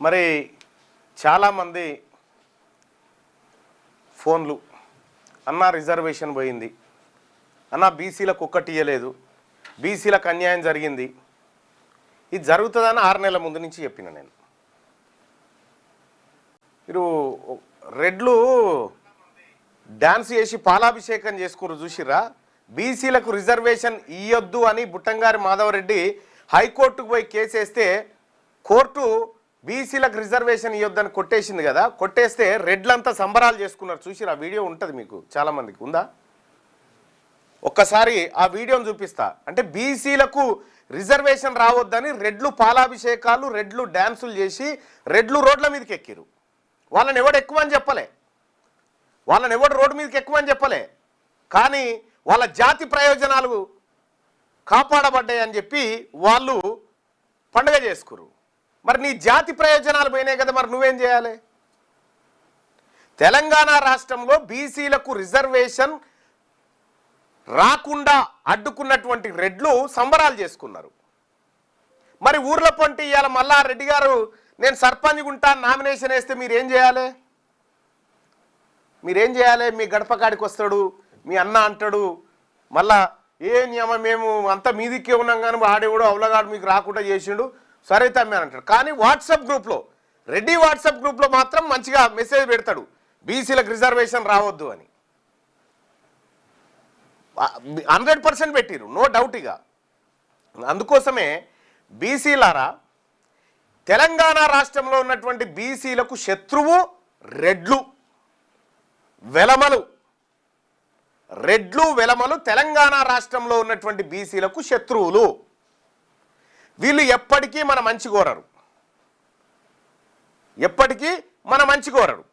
మరి చాలామంది ఫోన్లు అన్న రిజర్వేషన్ పోయింది. అన్న బీసీలకు ఒక్కటి ఇయ్యలేదు. బీసీలకు అన్యాయం జరిగింది. ఇది జరుగుతుందని ఆరు నెలల ముందు నుంచి చెప్పిన నేను. మీరు రెడ్లు డ్యాన్స్ చేసి పాలాభిషేకం చేసుకున్నారు చూసిరా బీసీలకు రిజర్వేషన్ ఇయ్యొద్దు అని బుట్టంగారి మాధవరెడ్డి హైకోర్టుకు పోయి కేసు వేస్తే కోర్టు బీసీలకు రిజర్వేషన్ ఇవ్వద్దని కొట్టేసింది కదా కొట్టేస్తే రెడ్లంతా సంబరాలు చేసుకున్నారు. చూసిరా వీడియో ఉంటుంది మీకు చాలామందికి ఉందా? ఒక్కసారి ఆ వీడియోని చూపిస్తా. అంటే బీసీలకు రిజర్వేషన్ రావద్దని రెడ్లు పాలాభిషేకాలు రెడ్లు డ్యాన్సులు చేసి రెడ్లు రోడ్ల మీదకి ఎక్కిరు వాళ్ళని ఎవడు ఎక్కువ అని చెప్పలే. వాళ్ళని ఎవడు రోడ్డు మీదకి ఎక్కువ అని చెప్పలే. కానీ వాళ్ళ జాతి ప్రయోజనాలు కాపాడబడ్డాయి అని చెప్పి వాళ్ళు పండుగ చేసుకురు మరి నీ జాతి ప్రయోజనాలు పోయినాయి కదా మరి నువ్వేం చేయాలి? తెలంగాణ రాష్ట్రంలో బీసీలకు రిజర్వేషన్ రాకుండా అడ్డుకున్నటువంటి రెడ్లు సంబరాలు చేసుకున్నారు. మరి ఊర్ల పొంటి ఇవాళ మళ్ళా రెడ్డి గారు నేను సర్పంచ్ ఉంటా నామినేషన్ వేస్తే మీరేం చేయాలి? మీరేం చేయాలి? మీ గడప కాడికి వస్తాడు మీ అన్న అంటాడు మళ్ళా ఏ నియమ మేము అంతా మీదికే ఉన్నాం కానీ ఆడేవాడు అవలగాడు మీకు రాకుండా చేసిండు సరే తమ్మి అని అంటాడు. కానీ వాట్సాప్ గ్రూప్లో రెడ్డి వాట్సాప్ గ్రూప్లో మాత్రం మంచిగా మెసేజ్ పెడతాడు. బీసీలకు రిజర్వేషన్ రావద్దు అని. హండ్రెడ్ పర్సెంట్ పెట్టిరు నో డౌట్ ఇక. అందుకోసమే బీసీలారా తెలంగాణ రాష్ట్రంలో ఉన్నటువంటి బీసీలకు శత్రువు రెడ్లు వెలమలు. రెడ్లు వెలమలు తెలంగాణ రాష్ట్రంలో ఉన్నటువంటి బీసీలకు శత్రువులు. వీళ్ళు ఎప్పటికీ మన మంచి కోరరు. ఎప్పటికీ మన మంచి కోరరు.